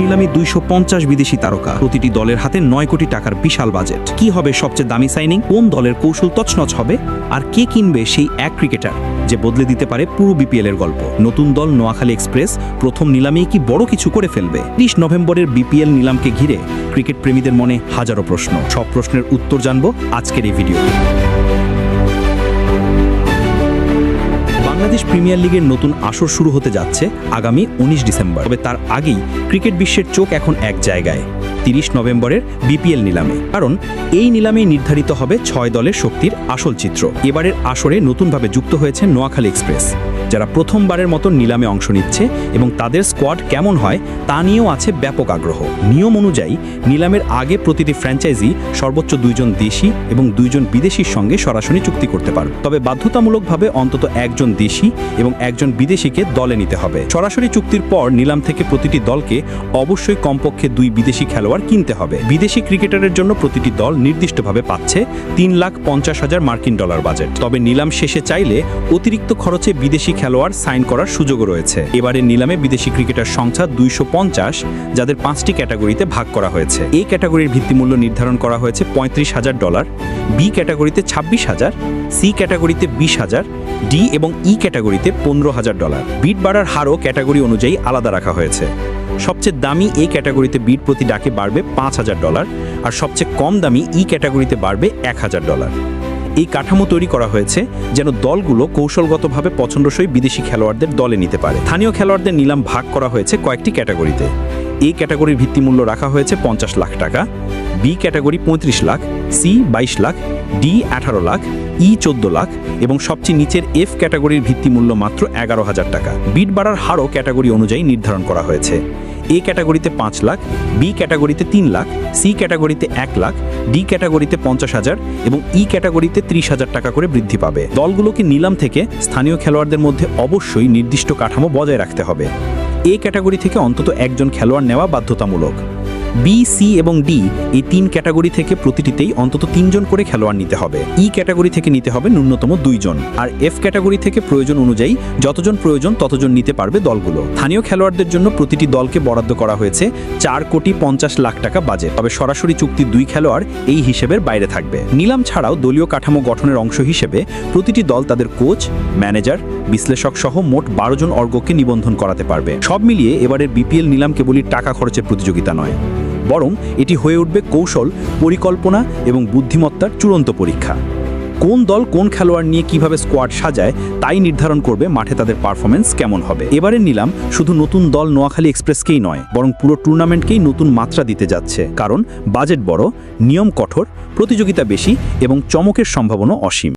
নিলামে দুইশো পঞ্চাশ বিদেশি তারকা। প্রতিটি দলের হাতে নয় কোটি টাকার বিশাল বাজেট। কি হবে সবচেয়ে দামি সাইনিং? কোন দলের কৌশল তছনছ হবে? আর কে কিনবে সেই এক ক্রিকেটার যে বদলে দিতে পারে পুরো বিপিএল এর গল্প? নতুন দল নোয়াখালী এক্সপ্রেস প্রথম নিলামেই কি বড় কিছু করে ফেলবে? ত্রিশ নভেম্বরের বিপিএল নিলামকে ঘিরে ক্রিকেট প্রেমীদের মনে হাজারো প্রশ্ন। সব প্রশ্নের উত্তর জানব আজকের এই ভিডিও বাংলাদেশ প্রিমিয়ার লিগের নতুন আসর শুরু হতে যাচ্ছে আগামী উনিশ ডিসেম্বর। তবে তার আগেই ক্রিকেট বিশ্বের চোখ এখন এক জায়গায়। তিরিশ নভেম্বরের বিপিএল নিলামে। কারণ এই নিলামেই নির্ধারিত হবে ছয় দলের শক্তির আসল চিত্র। এবারের আসরে নতুনভাবে যুক্ত হয়েছে নোয়াখালী এক্সপ্রেস। যারা প্রথমবারের মতো নিলামে অংশ নিচ্ছে এবং তাদের স্কোয়াড কেমন হয় তা নিয়েও আছে ব্যাপক আগ্রহ। নিয়ম অনুযায়ী নিলামের আগে প্রতিটি ফ্র্যাঞ্চাইজি সর্বোচ্চ দুইজন দেশি এবং দুইজন বিদেশির সঙ্গে সরাসরি চুক্তি করতে পারবে। তবে বাধ্যতামূলকভাবে অন্তত একজন দেশি এবং একজন বিদেশিকে দলে নিতে হবে। সরাসরি চুক্তির পর নিলাম থেকে প্রতিটি দলকে অবশ্যই কমপক্ষে দুই বিদেশি খেলোয়াড় কিনতে হবে। বিদেশি ক্রিকেটারের জন্য প্রতিটি দল নির্দিষ্টভাবে পাচ্ছে তিন লাখ পঞ্চাশ হাজার মার্কিন ডলার বাজেট। তবে নিলাম শেষে চাইলে অতিরিক্ত খরচে বিদেশি খেলোয়াড় সাইন করার সুযোগও রয়েছে। এবারে নিলামে বিদেশি ক্রিকেটার সংখ্যা দুইশো পঞ্চাশ, যাদের পাঁচটি ক্যাটাগরিতে ভাগ করা হয়েছে। এই ক্যাটাগরির ভিত্তিমূল্য নির্ধারণ করা হয়েছে পঁয়ত্রিশ হাজার ডলার। বি ক্যাটাগরিতে ছাব্বিশ হাজার, সি ক্যাটাগরিতে বিশ হাজার, ডি এবং ই ক্যাটাগরিতে পনেরো হাজার ডলার। বিট বাড়ার হারও ক্যাটাগরি অনুযায়ী আলাদা রাখা হয়েছে। সবচেয়ে দামি এ ক্যাটাগরিতে বিট প্রতি ডাকে বাড়বে পাঁচ হাজার ডলার আর সবচেয়ে কম দামি ই ক্যাটাগরিতে বাড়বে এক হাজার ডলার। এই কাঠামো তৈরি করা হয়েছে যেন দলগুলো কৌশলগতভাবে পছন্দসই বিদেশি খেলোয়াড়দের দলে নিতে পারে। স্থানীয় খেলোয়াড়দের নিলাম ভাগ করা হয়েছে কয়েকটি ক্যাটাগরিতে। এই ক্যাটাগরির ভিত্তিমূল্য রাখা হয়েছে পঞ্চাশ লাখ টাকা, বি ক্যাটাগরি পঁয়ত্রিশ লাখ সি বাইশ লাখ, ডি আঠারো লাখ, ই চোদ্দ লাখ এবং সবচেয়ে নিচের এফ ক্যাটাগরির ভিত্তিমূল্য মাত্র এগারো হাজার টাকা। বিট বাড়ার হারও ক্যাটাগরি অনুযায়ী নির্ধারণ করা হয়েছে। এ ক্যাটাগরিতে পাঁচ লাখ, বি ক্যাটাগরিতে তিন লাখ, সি ক্যাটাগরিতে এক লাখ, ডি ক্যাটাগরিতে পঞ্চাশ হাজার এবং ই ক্যাটাগরিতে ত্রিশ হাজার টাকা করে বৃদ্ধি পাবে। দলগুলোকে নিলাম থেকে স্থানীয় খেলোয়াড়দের মধ্যে অবশ্যই নির্দিষ্ট কাঠামো বজায় রাখতে হবে। এ ক্যাটাগরি থেকে অন্তত একজন খেলোয়াড় নেওয়া বাধ্যতামূলক। বি, সি এবং ডি এই তিন ক্যাটাগরি থেকে প্রতিটিতেই অন্তত তিনজন করে খেলোয়াড় নিতে হবে। ই ক্যাটাগরি থেকে নিতে হবে ন্যূনতম দুইজন আর এফ ক্যাটাগরি থেকে প্রয়োজন অনুযায়ী যতজন প্রয়োজন ততজন নিতে পারবে দলগুলো। স্থানীয় খেলোয়াড়দের জন্য প্রতিটি দলকে বরাদ্দ করা হয়েছে চার কোটি পঞ্চাশ লাখ টাকা বাজেট তবে সরাসরি চুক্তির দুই খেলোয়াড় এই হিসেবের বাইরে থাকবে। নিলাম ছাড়াও দলীয় কাঠামো গঠনের অংশ হিসেবে প্রতিটি দল তাদের কোচ, ম্যানেজার, বিশ্লেষক সহ মোট বারো জন অর্গকে নিবন্ধন করাতে পারবে। সব মিলিয়ে এবারের বিপিএল নিলাম কেবলই টাকা খরচের প্রতিযোগিতা নয়। বরং এটি হয়ে উঠবে কৌশল, পরিকল্পনা এবং বুদ্ধিমত্তার চূড়ান্ত পরীক্ষা। কোন দল কোন খেলোয়াড় নিয়ে কীভাবে স্কোয়াড সাজায় তাই নির্ধারণ করবে মাঠে তাদের পারফরমেন্স কেমন হবে। এবারে নিলাম শুধু নতুন দল নোয়াখালী এক্সপ্রেসকেই নয়, বরং পুরো টুর্নামেন্টকেই নতুন মাত্রা দিতে যাচ্ছে। কারণ বাজেট বড়, নিয়ম কঠোর, প্রতিযোগিতা বেশি এবং চমকের সম্ভাবনা অসীম।